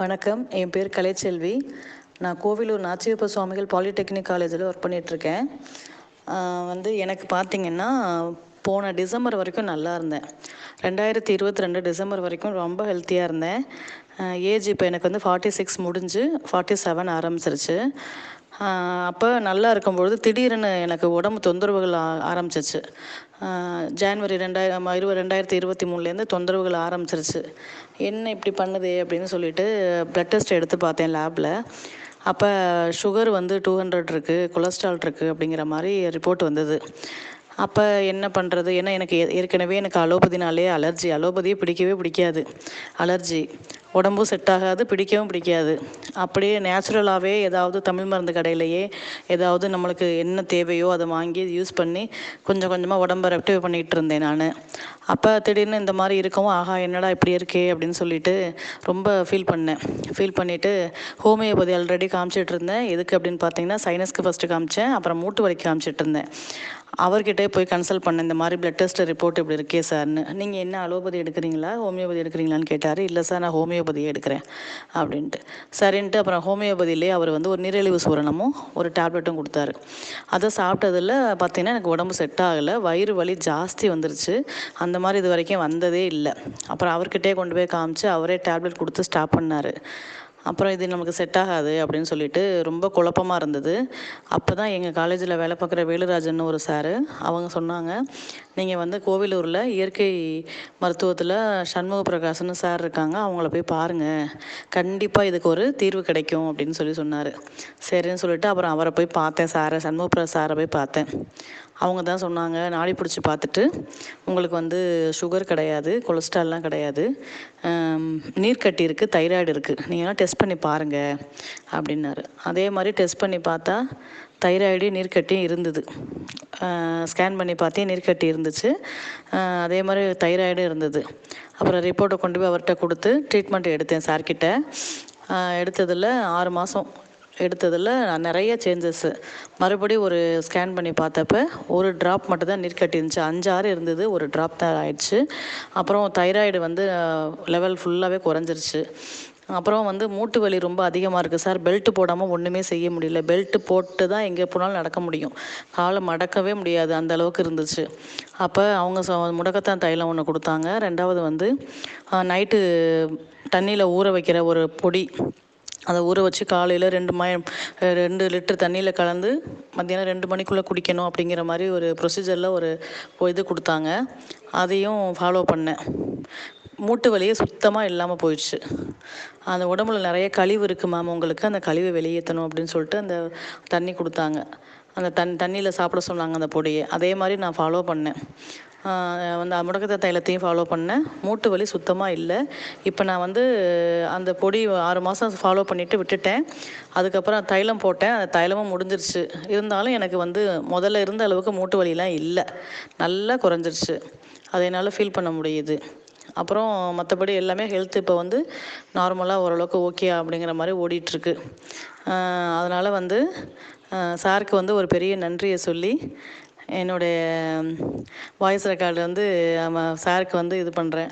வணக்கம். என் பேர் கலைச்செல்வி. நான் கோவிலூர் நாச்சியப்ப சுவாமிகள் பாலிடெக்னிக் காலேஜில் ஒர்க் பண்ணிகிட்ருக்கேன் வந்து எனக்கு பார்த்தீங்கன்னா போன டிசம்பர் வரைக்கும் நல்லா இருந்தேன். ரெண்டாயிரத்தி இருபத்தி ரெண்டு டிசம்பர் வரைக்கும் ரொம்ப ஹெல்த்தியாக இருந்தேன். ஏஜ் இப்போ எனக்கு வந்து ஃபார்ட்டி சிக்ஸ் முடிஞ்சு ஃபார்ட்டி செவன் ஆரம்பிச்சிருச்சு. அப்போ நல்லா இருக்கும்பொழுது திடீர்னு எனக்கு உடம்பு தொந்தரவுகள் ஆரம்பிச்சிச்சு ஜான்வரி ரெண்டாயிரம் இருபது ரெண்டாயிரத்தி இருபத்தி மூணுலேருந்து தொந்தரவுகள் ஆரம்பிச்சிருச்சு. என்ன இப்படி பண்ணுதே அப்படின்னு சொல்லிட்டு ப்ளட் டெஸ்ட் எடுத்து பார்த்தேன் லேபில் அப்போ சுகர் வந்து டூ ஹண்ட்ரட் இருக்குது கொலஸ்ட்ரால் இருக்குது அப்படிங்கிற மாதிரி ரிப்போர்ட் வந்தது. அப்போ என்ன பண்ணுறது ஏன்னா எனக்கு ஏ ஏற்கனவே எனக்கு அலோபதினாலே அலர்ஜி அலோபதியே பிடிக்கவே பிடிக்காது. அலர்ஜி உடம்பும் செட் ஆகாது பிடிக்கவும் பிடிக்காது. அப்படியே நேச்சுரலாகவே ஏதாவது தமிழ் மருந்து கடையிலையே ஏதாவது நம்மளுக்கு என்ன தேவையோ அதை வாங்கி யூஸ் பண்ணி கொஞ்சம் கொஞ்சமாக உடம்ப ரெக்டிவ் பண்ணிகிட்டு இருந்தேன் நான். அப்போ திடீர்னு இந்த மாதிரி இருக்கவும் ஆஹா என்னடா இப்படி இருக்கே? அப்படின்னு சொல்லிட்டு ரொம்ப ஃபீல் பண்ணேன். ஃபீல் பண்ணிவிட்டு ஹோமியோபதி ஆல்ரெடி காமிச்சிட்டு இருந்தேன். எதுக்கு அப்படின்னு பார்த்தீங்கன்னா சைனஸ்க்கு ஃபஸ்ட்டு காமிச்சேன். அப்புறம் மூட்டு வலிக்கு காமிச்சிட்டு இருந்தேன். அவர்கிட்டே போய் கன்சல்ட் பண்ணேன் இந்த மாதிரி பிளட் டெஸ்ட் ரிப்போர்ட் இப்படி இருக்கே சார்னு நீங்கள் என்ன அலோபதி எடுக்கிறீங்களா ஹோமியோபதி எடுக்கிறீங்களான்னு கேட்டார். இல்லை சார் நான் ஹோமியோபதியே எடுக்கிறேன் அப்படின்ட்டு. சரின்ட்டு அப்புறம் ஹோமியோபதியிலே அவர் வந்து ஒரு நீரிழிவு சூரணமும் ஒரு டேப்லெட்டும் கொடுத்தாரு. அதை சாப்பிட்டதில் பார்த்தீங்கன்னா எனக்கு உடம்பு செட் ஆகலை. வயிறு வலி ஜாஸ்தி வந்துருச்சு. அந்த மாதிரி இது வரைக்கும் வந்ததே இல்லை. அப்புறம் அவர்கிட்டே கொண்டு போய் காமிச்சு அவரே டேப்லெட் கொடுத்து ஸ்டாப் பண்ணார். அப்புறம் இது நமக்கு செட் ஆகாது அப்படின்னு சொல்லிட்டு ரொம்ப குழப்பமாக இருந்தது. அப்போ தான் எங்கள் காலேஜில் வேலை பார்க்குற வேலுராஜன் ஒரு சாரு அவங்க சொன்னாங்க நீங்கள் வந்து கோவிலூரில் இயற்கை மருத்துவத்தில் சண்முக பிரகாசன்னு சார் இருக்காங்க அவங்கள போய் பாருங்கள் கண்டிப்பாக இதுக்கு ஒரு தீர்வு கிடைக்கும் அப்படின்னு சொல்லி சொன்னார். சரின்னு சொல்லிட்டு அப்புறம் அவரை போய் பார்த்தேன் சாரை சண்முக பிரகாஷ் சாரை போய் பார்த்தேன். அவங்க தான் சொன்னாங்க நாடி பிடிச்சி பார்த்துட்டு உங்களுக்கு வந்து சுகர் கிடையாது கொலஸ்ட்ரால்லாம் கிடையாது. நீர்க்கட்டி இருக்குது தைராய்டு இருக்குது நீங்களாம் டெஸ்ட் பண்ணி பாருங்கள் அப்படின்னாரு. அதே மாதிரி டெஸ்ட் பண்ணி பார்த்தா தைராய்டு நீர்க்கட்டியும் இருந்தது. ஸ்கேன் பண்ணி பார்த்தே நீர்க்கட்டி இருந்துச்சு. அதே மாதிரி தைராய்டும் இருந்தது. அப்புறம் ரிப்போர்ட்டை கொண்டு போய் அவர்கிட்ட கொடுத்து ட்ரீட்மெண்ட் எடுத்தேன் சார்கிட்ட எடுத்ததில் ஆறு மாதம் எடுத்ததில் நிறைய சேஞ்சஸ்ஸு மறுபடியும் ஒரு ஸ்கேன் பண்ணி பார்த்தப்ப ஒரு ட்ராப் மட்டும் தான் நீர் கட்டி அஞ்சு அஞ்சாறு இருந்தது ஒரு ட்ராப் தான் ஆயிடுச்சு. அப்புறம் தைராய்டு வந்து லெவல் ஃபுல்லாகவே குறைஞ்சிருச்சு. அப்புறம் வந்து மூட்டு வலி ரொம்ப அதிகமாக இருக்குது சார். பெல்ட் போடாமல் ஒன்றுமே செய்ய முடியல. பெல்ட்டு போட்டு தான் எங்கே போனாலும் நடக்க முடியும். காலை மடக்கவே முடியாது. அந்த அளவுக்கு இருந்துச்சு. அப்போ அவங்க முடக்கத்தான் தைலம் ஒன்று கொடுத்தாங்க. ரெண்டாவது வந்து நைட்டு தண்ணியில் ஊற வைக்கிற ஒரு பொடி அதை ஊற வச்சு காலையில் ரெண்டு மா ரெண்டு லிட்டர் தண்ணியில் கலந்து மத்தியானம் ரெண்டு மணிக்குள்ளே குடிக்கணும் அப்படிங்கிற மாதிரி ஒரு ப்ரொசீஜரில் ஒரு இது கொடுத்தாங்க. அதையும் ஃபாலோ பண்ணேன். மூட்டு வலியே சுத்தமாக இல்லாமல் போயிடுச்சு. அந்த உடம்புல நிறைய கழிவு இருக்குது மேம் உங்களுக்கு அந்த கழிவை வெளியேற்றணும் அப்படின்னு சொல்லிட்டு அந்த தண்ணி கொடுத்தாங்க. அந்த தண் தண்ணியில் சாப்பிட சொன்னாங்க அந்த பொடியை. அதே மாதிரி நான் ஃபாலோ பண்ணேன். அந்த முடக்கத்தை தைலத்தையும் ஃபாலோ பண்ணேன். மூட்டு வலி சுத்தமாக இல்லை. இப்போ நான் வந்து அந்த பொடி ஆறு மாதம் ஃபாலோ பண்ணிவிட்டு விட்டுட்டேன். அதுக்கப்புறம் தைலம் போட்டேன். அந்த தைலமும் முடிஞ்சிருச்சு. இருந்தாலும் எனக்கு வந்து முதல்ல இருந்த அளவுக்கு மூட்டு வலிலாம் இல்லை. நல்லா குறைஞ்சிருச்சு. அதை என்னால் ஃபீல் பண்ண முடியுது. அப்புறம் மற்றபடி எல்லாமே ஹெல்த் இப்போ வந்து நார்மலாக ஓரளவுக்கு ஓகே அப்படிங்கிற மாதிரி ஓடிட்டுருக்கு. அதனால் வந்து சாருக்கு வந்து ஒரு பெரிய நன்றியை சொல்லி என்னுடைய வாய்ஸ் ரெக்கார்டு வந்து சாருக்கு வந்து இது பண்ணுறேன்